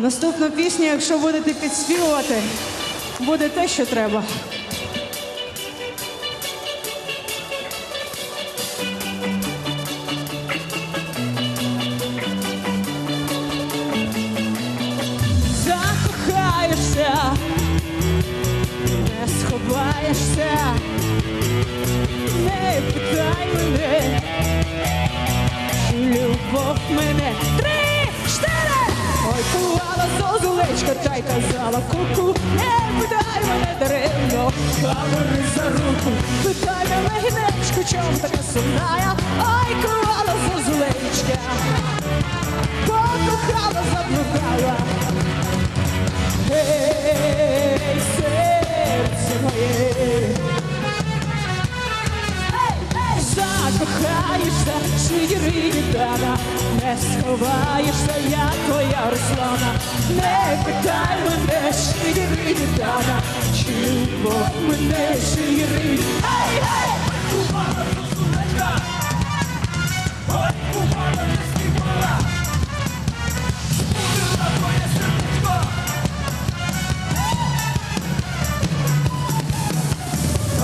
Наступна пісня, якщо будете підспівувати, буде те, що треба. Закохаєшся, не сховаєшся, зозулечка, та й казала куку, не питай мене даремно, камери за руку, питай мене гінечку, чому така сумна? ой, закохаєшся, шиїридана, не сховаєшся, я твоя Руслана, не питай мене, шиїридана, чи любов мене шиїрид. Ей, ей!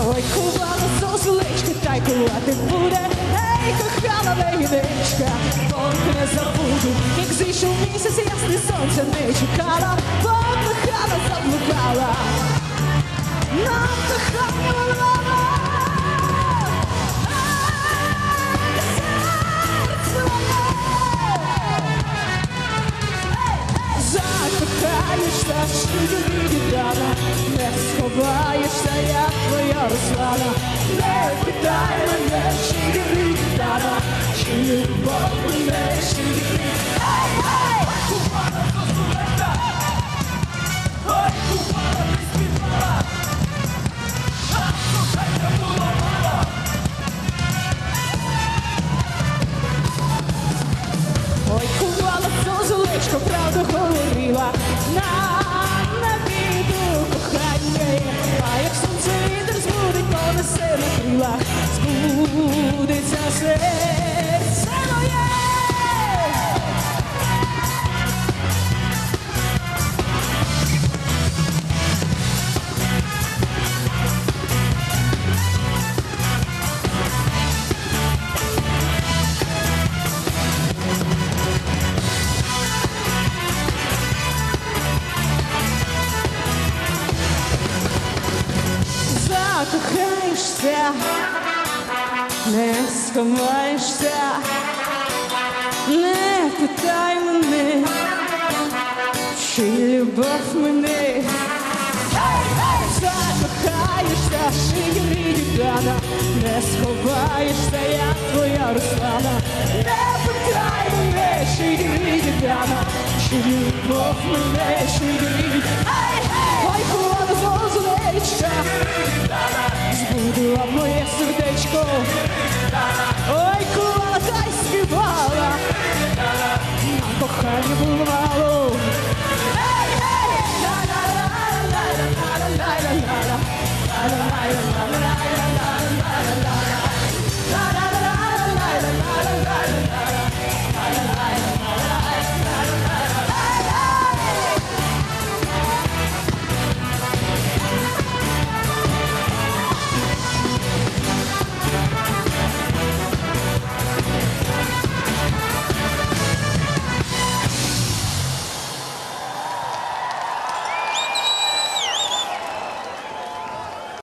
Ой, кувала зозулечка, й кувати буде. Ей, кохана легінечка, Бог не забуду, як зійшов місяць, ясне сонце не чекала, Бог кохана заблукала, нам волала. Закохаєшся, шиїридана, не сховаєшся, я твоя Руслана. Не питай мене, шиїридана, чи любов мене шиїридана. Ой, кувала зозулечко, правду говорила, на, на закохаєшся, не сховаєшся, не питай мене, чи любов мене. Закохаєшся, шиїридана, не сховаєшся, я твоя Руслана. Не питай мене, шиїридана, чи любов мене шиїридана. Ой, кула зозулечка, Будила моє сердечко, ой, кула та співала, на кохання було мало. Ей, ей!